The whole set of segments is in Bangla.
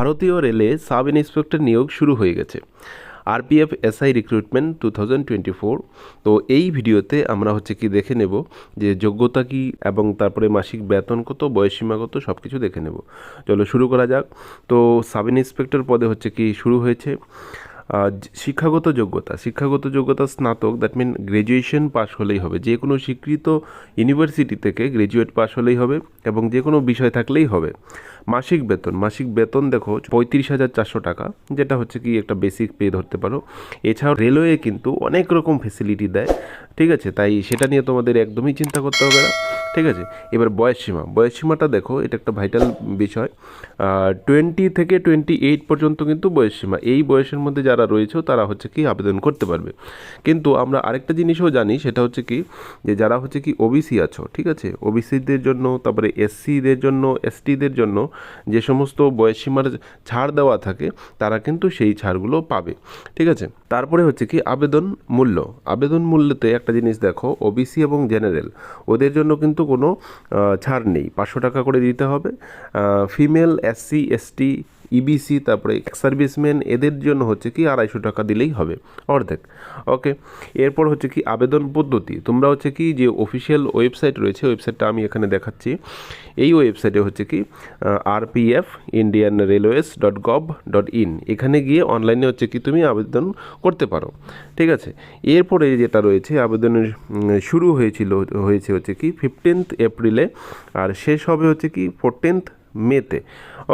ভারতীয় রেলে সাব ইন্সপেক্টর নিয়োগ শুরু হয়ে গেছে। RPF SI recruitment two thousand twenty four. তো এই ভিডিওতে আমরা হচ্ছে কি দেখে নেব যে যোগ্যতা কি এবং তারপরে মাসিক বেতন কত বয়সীমা কত সব কিছু দেখে নেব। চলো শুরু করা যাক। তো সাব ইন্সপেক্টর পদে হচ্ছে কি শুরু হয়েছে। শিক্ষাগত যোগ্যতা শিক্ষাগত যোগ্যতা স্নাতক দ্যাট মিন গ্র্যাজুয়েশন পাশ হলেই হবে। যে কোনো স্বীকৃত ইউনিভার্সিটি থেকে গ্র্যাজুয়েট পাশ হলেই হবে এবং যে কোনো বিষয় থাকলেই হবে। মাসিক বেতন মাসিক বেতন দেখো পঁয়ত্রিশ হাজার চারশো টাকা, যেটা হচ্ছে কি একটা বেসিক পে ধরতে পারো। এছাড়াও রেলওয়ে কিন্তু অনেক রকম ফেসিলিটি দেয়, ঠিক আছে? তাই সেটা নিয়ে তোমাদের একদমই চিন্তা করতে হবে না। ঠিক আছে? এবার বয়সসীমা। বয়সসীমাটা দেখো, এটা একটা ভাইটাল বিষয়। টোয়েন্টি থেকে টোয়েন্টি এইট পর্যন্ত কিন্তু বয়সসীমা। এই বয়সের মধ্যে যারা রয়েছে, তারা হচ্ছে কি আবেদন করতে পারবে। কিন্তু আমরা আরেকটা জিনিসও জানি, সেটা হচ্ছে কি যে যারা হচ্ছে কি ওবিসি আছো, ঠিক আছে? ওবিসিদের জন্য, তারপরে এসসিদের জন্য এসটিদের জন্য যে সমস্ত বয়সসীমার ছাড় দেওয়া থাকে, তারা কিন্তু সেই ছাড়গুলো পাবে, ঠিক আছে? তারপরে হচ্ছে কি আবেদন মূল্য। আবেদন মূল্যতে একটা জিনিস দেখো ওবিসি এবং জেনারেল। ওদের জন্য কিন্তু কোনো ছাড় নেই। পাঁচশো টাকা করে দিতে হবে। ফিমেল এসসি এসটি ইবিসি তারপরে সার্ভিসম্যান এদের জন্য হচ্ছে কি আড়াইশো টাকা দিলেই হবে, অর্ধেক। ওকে এরপর হচ্ছে কি আবেদন পদ্ধতি। তোমরা হচ্ছে কি যে অফিসিয়াল ওয়েবসাইট রয়েছে ওয়েবসাইটটা আমি এখানে দেখাচ্ছি। এই ওয়েবসাইটে হচ্ছে কি RPF Indian railways dot gov dot in এখানে গিয়ে অনলাইনে হচ্ছে কি তুমি আবেদন করতে পারো। ঠিক আছে? এরপরে যেটা রয়েছে, আবেদনের শুরু হয়েছিল, হয়েছে হচ্ছে কি ফিফটিন্থ এপ্রিলে। আর শেষ হবে হচ্ছে কি ফোরটিন্থ মেতে।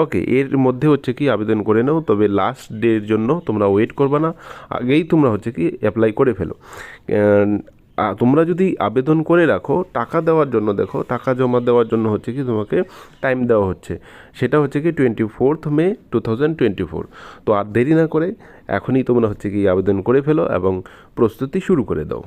ওকে এর মধ্যে হচ্ছে কি, আবেদন করে নাও, তবে লাস্ট ডের জন্য তোমরা ওয়েট করবে না, আগেই তোমরা হচ্ছে কি অ্যাপ্লাই করে ফেলো। তোমরা যদি আবেদন করে রাখো, টাকা দেওয়ার জন্য দেখো, টাকা জমা দেওয়ার জন্য হচ্ছে কি, তোমাকে টাইম দেওয়া হচ্ছে। সেটা হচ্ছে কি twenty fourth May two thousand twenty four তো আর দেরি না করে, এখনই তোমরা হচ্ছে কি, আবেদন করে ফেলো এবং প্রস্তুতি শুরু করে দাও।